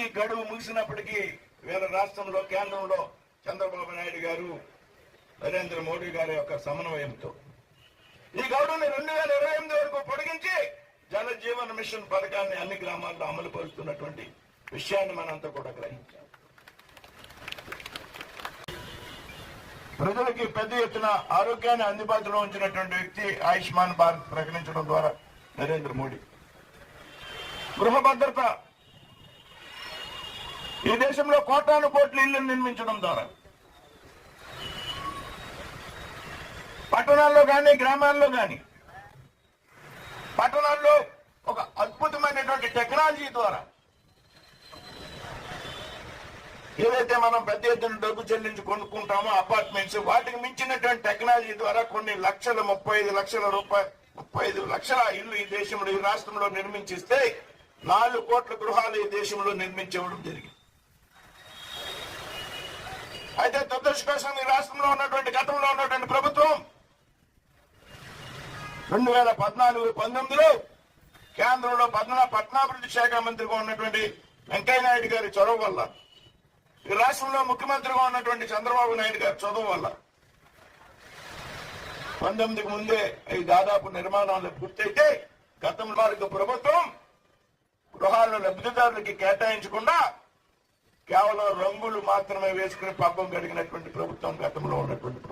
ఇప్పటికీ గడువు ముగిసినప్పటికీ వేరే రాష్ట్రంలో కేంద్రంలో చంద్రబాబు నాయుడు గారు నరేంద్ర మోడీ గారి యొక్క సమన్వయంతో. ఈ గడువుని రెండు వేల ఇరవై ఎనిమిది వరకు పొడిగించి జల జీవన్ మిషన్ పథకాన్ని అన్ని గ్రామాల్లో అమలు పరుస్తున్నటువంటి విషయాన్ని మనంతా కూడా గ్రహించాం. ప్రజలకి పెద్ద ఎత్తున ఆరోగ్యాన్ని అందుబాటులో ఉంచినటువంటి వ్యక్తి ఆయుష్మాన్ భారత్ ప్రకటించడం ద్వారా నరేంద్ర మోడీ. గృహ భద్రత ఈ దేశంలో కోటాను కోట్ల ఇళ్ళను నిర్మించడం ద్వారా. పట్టణాల్లో కానీ గ్రామాల్లో కానీ పట్టణాల్లో ఒక అద్భుతమైనటువంటి టెక్నాలజీ ద్వారా ఏదైతే మనం పెద్ద ఎత్తున డబ్బు చెల్లించి కొనుక్కుంటామో అపార్ట్మెంట్స్ వాటికి మించినటువంటి టెక్నాలజీ ద్వారా కొన్ని లక్షల ముప్పై ఐదు లక్షల రూపాయలు ముప్పై ఐదు లక్షల ఇల్లు ఈ దేశంలో ఈ రాష్ట్రంలో నిర్మించిస్తే నాలుగు కోట్ల గృహాలు ఈ దేశంలో నిర్మించడం జరిగింది. అయితే దురదృష్టవశాం ఈ రాష్ట్రంలో ఉన్నటువంటి గతంలో ఉన్నటువంటి ప్రభుత్వం రెండు వేల పద్నాలుగు పంతొమ్మిదిలో కేంద్రంలో పద్నా పట్టణాభివృద్ధి శాఖ మంత్రిగా ఉన్నటువంటి వెంకయ్య నాయుడు గారి చొరవ వల్ల ఈ రాష్ట్రంలో ముఖ్యమంత్రిగా ఉన్నటువంటి చంద్రబాబు నాయుడు గారి చొరవ వల్ల పంతొమ్మిదికి ముందే ఈ దాదాపు నిర్మాణాలు పూర్తయితే గతంలో వారికి ప్రభుత్వం గృహాలను లబ్ధిదారులకి కేటాయించకుండా కేవలం రంగులు మాత్రమే వేసుకుని పబ్బం గడిగినటువంటి ప్రభుత్వం గతంలో ఉన్నటువంటి